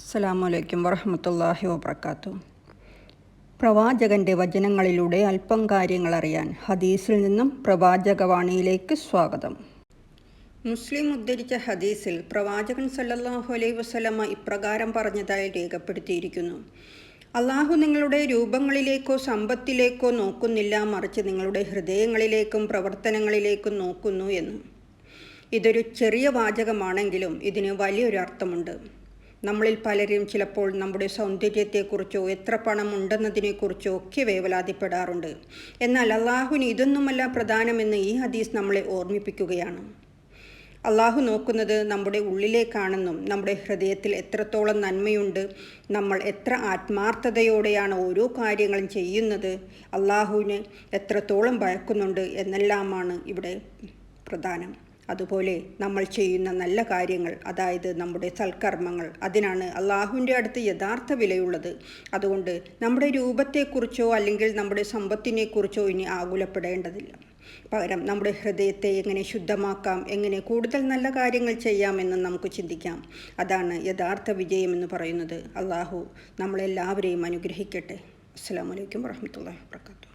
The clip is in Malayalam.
അസ്സലാമലൈക്കും വറഹമത്തല്ലാഹി വബർക്കാത്തു പ്രവാചകന്റെ വചനങ്ങളിലൂടെ അല്പം കാര്യങ്ങൾ അറിയാൻ ഹദീസിൽ നിന്നും പ്രവാചകവാണിയിലേക്ക് സ്വാഗതം. മുസ്ലിം ഉദ്ധരിച്ച ഹദീസിൽ പ്രവാചകൻ സല്ലല്ലാഹു അലൈഹി വസല്ലമ ഇപ്രകാരം പറഞ്ഞതായി രേഖപ്പെടുത്തിയിരിക്കുന്നു. അള്ളാഹു നിങ്ങളുടെ രൂപങ്ങളിലേക്കോ സമ്പത്തിലേക്കോ നോക്കുന്നില്ല മറിച്ച് നിങ്ങളുടെ ഹൃദയങ്ങളിലേക്കും പ്രവർത്തനങ്ങളിലേക്കും നോക്കുന്നു എന്ന്. ഇതൊരു ചെറിയ വാചകമാണെങ്കിലും ഇതിന് വലിയൊരു അർത്ഥമുണ്ട് നമ്മളിൽ പലരും ചിലപ്പോൾ നമ്മുടെ സൗന്ദര്യത്തെക്കുറിച്ചോ എത്ര പണം ഉണ്ടെന്നതിനെക്കുറിച്ചോ ഒക്കെ വേവലാതിപ്പെടാറുണ്ട്. എന്നാൽ അള്ളാഹുവിന് ഇതൊന്നുമല്ല പ്രധാനമെന്ന് ഈ ഹദീസ് നമ്മളെ ഓർമ്മിപ്പിക്കുകയാണ്. അള്ളാഹു നോക്കുന്നത് നമ്മുടെ ഉള്ളിലേക്കാണെന്നും നമ്മുടെ ഹൃദയത്തിൽ എത്രത്തോളം നന്മയുണ്ട് നമ്മൾ എത്ര ആത്മാർത്ഥതയോടെയാണ് ഓരോ കാര്യങ്ങളും ചെയ്യുന്നത് അള്ളാഹുവിന് എത്രത്തോളം ഭയക്കുന്നുണ്ട് എന്നെല്ലാമാണ് ഇവിടെ പ്രധാനം. അതുപോലെ നമ്മൾ ചെയ്യുന്ന നല്ല കാര്യങ്ങൾ അതായത് നമ്മുടെ സൽക്കർമ്മങ്ങൾ അതിനാണ് അള്ളാഹുവിന്റെ അടുത്ത് യഥാർത്ഥ വിലയുള്ളത്. അതുകൊണ്ട് നമ്മുടെ രൂപത്തെക്കുറിച്ചോ അല്ലെങ്കിൽ നമ്മുടെ സമ്പത്തിനെക്കുറിച്ചോ ഇനി ആകുലപ്പെടേണ്ടതില്ല. പകരം നമ്മുടെ ഹൃദയത്തെ എങ്ങനെ ശുദ്ധമാക്കാം എങ്ങനെ കൂടുതൽ നല്ല കാര്യങ്ങൾ ചെയ്യാമെന്ന് നമുക്ക് ചിന്തിക്കാം. അതാണ് യഥാർത്ഥ വിജയം എന്ന് പറയുന്നത്. അള്ളാഹു നമ്മളെല്ലാവരെയും അനുഗ്രഹിക്കട്ടെ. അസ്സാം വലൈക്കും വാഹമത്തല്ലാ വാത്തു